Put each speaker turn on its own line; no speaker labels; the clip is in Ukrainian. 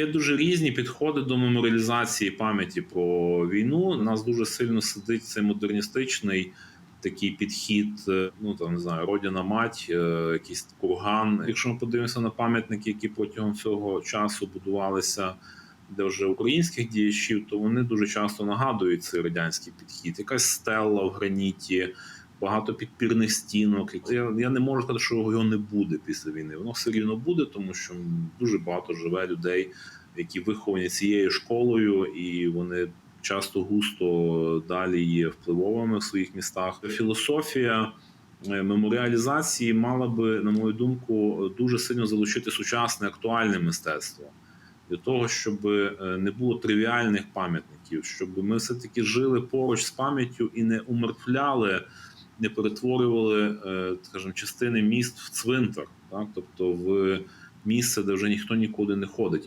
Є дуже різні підходи до меморіалізації пам'яті про війну. Нас дуже сильно сидить цей модерністичний такий підхід. е, Ну там не знаю, родина мать, е, якийсь курган. Якщо ми подивимося на пам'ятники, які протягом цього часу будувалися. Де вже українських діячів, то вони дуже часто нагадують цей радянський підхід. Якась стелла в граніті, багато підпірних стінок. Я, я не можу сказати, що його не буде після війни. Воно все рівно буде, тому що дуже багато живе людей, які виховані цією школою, і вони часто густо далі є впливовими в своїх містах. Філософія е, меморіалізації мала би, на мою думку, дуже сильно залучити сучасне актуальне мистецтво для того, щоб е, не було тривіальних пам'ятників, щоб ми все таки жили поруч з пам'яттю і не умертвляли, не перетворювали, е, скажімо, частини міст в цвинтар, так тобто в місце, де вже ніхто нікуди не ходить.